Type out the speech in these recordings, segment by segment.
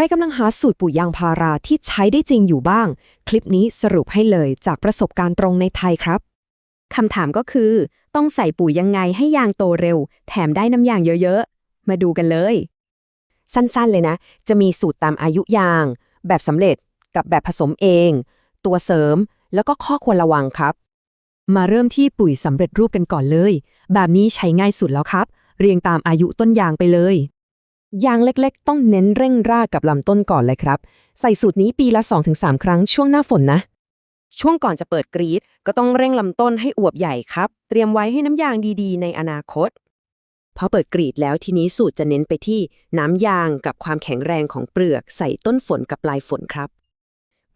รกำลังหาสูตรปุ๋ยยางพาราที่ใช้ได้จริงอยู่บ้าง คลิปนี้สรุปให้เลยจากประสบการณ์ตรงในไทยครับคำถามก็คือ ต้องใส่ปุ๋ยยังไงให้ยางโตเร็ว แถมได้น้ำยางเยอะๆ มาดูกันเลย สั้นๆเลยนะ จะมีสูตรตามอายุยาง แบบสำเร็จกับแบบผสมเอง ตัวเสริมแล้วก็ข้อควรระวังครับ มาเริ่มที่ปุ๋ยสำเร็จรูปกันก่อนเลย แบบนี้ใช้ง่ายสุดแล้วครับ เรียงตามอายุต้นยางไปเลย ยางเล็กๆ ต้องเน้นเร่งรากกับลำต้นก่อนเลยครับ ใส่สูตรนี้ปีละ 2-3 ครั้งช่วงหน้าฝนนะ ช่วงก่อนจะเปิดกรีดก็ต้องเร่งลำต้นให้อวบใหญ่ครับ เตรียมไว้ให้น้ำยางดีๆ ในอนาคต พอเปิดกรีดแล้วทีนี้สูตรจะเน้นไปที่น้ำยางกับความแข็งแรงของเปลือก ใส่ต้นฝนกับปลายฝนครับ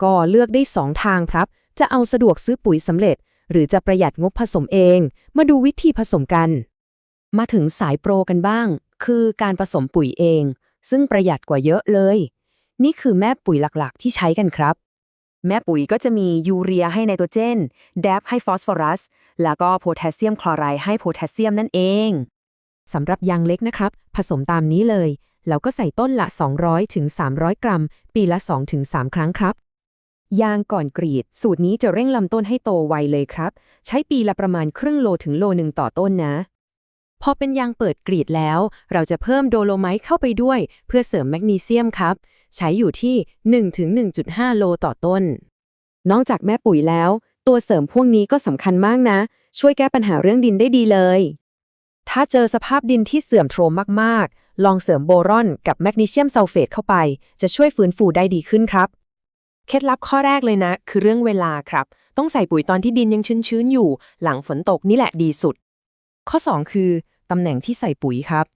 ก็เลือกได้สองทางครับ จะเอาสะดวกซื้อปุ๋ยสำเร็จ หรือจะประหยัดงบผสมเอง มาดูวิธีผสมกัน มาถึงสายโปรกันบ้าง คือการผสมปุ๋ยเอง ซึ่งประหยัดกว่าเยอะเลย นี่คือแม่ปุ๋ยหลักๆ ที่ใช้กันครับ แม่ปุ๋ยก็จะมียูเรียให้ไนโตรเจนแดบให้ฟอสฟอรัส แล้วก็โพแทสเซียมคลอไรด์ให้โพแทสเซียมนั่นเองสำหรับยางเล็กนะครับ ผสมตามนี้เลย แล้วก็ใส่ต้นละ 200ถึง300 กรัม ปีละ 2 ถึง 3 ครั้งครับ ยางก่อนกรีด สูตรนี้จะเร่งลำต้นให้โตไวเลยครับ ใช้ปีละประมาณครึ่งโลถึงโลหนึ่งต่อต้นนะ พอเป็นยางเปิดกรีดแล้ว เราจะเพิ่มโดโลไมต์เข้าไปด้วย เพื่อเสริมแมกนีเซียมครับ ใช้อยู่ที่ 1-1.5 โลต่อต้น นอกจากแม่ปุ๋ยแล้ว ตัวเสริมพวกนี้ก็สำคัญมากนะ ช่วยแก้ปัญหาเรื่องดินได้ดีเลย ถ้าเจอสภาพดินที่เสื่อมโทรมมากๆ ลองเสริมโบรอนกับแมกนีเซียมซัลเฟตเข้าไป จะช่วยฟื้นฟูได้ดีขึ้นครับเคล็ดลับข้อแรกเลยนะ คือเรื่องเวลาครับ ต้องใส่ปุ๋ยตอนที่ดินยังชื้นๆอยู่ หลังฝนตกนี่แหละดีสุด ข้อ 2 คือ ตำแหน่งที่ใส่ปุ๋ยครับ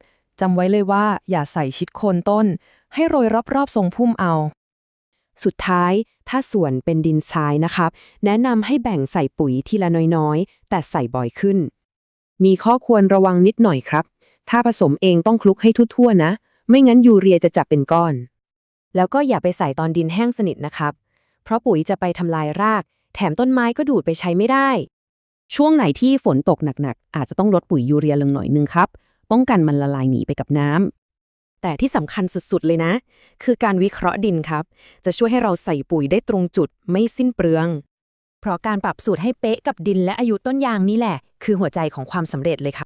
จำไว้เลยว่าอย่าใส่ชิดโคนต้น ให้โรยรอบๆทรงพุ่มเอา สุดท้ายถ้าส่วนเป็นดินทรายนะครับ แนะนำให้แบ่งใส่ปุ๋ยทีละน้อยๆ แต่ใส่บ่อยขึ้น มีข้อควรระวังนิดหน่อยครับ ถ้าผสมเองต้องคลุกให้ทั่วๆนะ ไม่งั้นยูเรียจะจับเป็นก้อน แล้วก็อย่าไปใส่ตอนดินแห้งสนิทนะครับ เพราะปุ๋ยจะไปทำลายราก แถมต้นไม้ก็ดูดไปใช้ไม่ได้ ช่วงไหนที่ฝนตกหนักๆ อาจจะต้องลดปุ๋ยยูเรียลงหน่อยนึงครับ ป้องกันมันละลายหนีไปกับน้ำแต่ที่สำคัญสุดๆเลยนะ คือการวิเคราะห์ดินครับ จะช่วยให้เราใส่ปุ๋ยได้ตรงจุดไม่สิ้นเปลือง เพราะการปรับสูตรให้เป๊ะกับดินและอายุต้นยางนี่แหละ คือหัวใจของความสำเร็จเลยค่ะ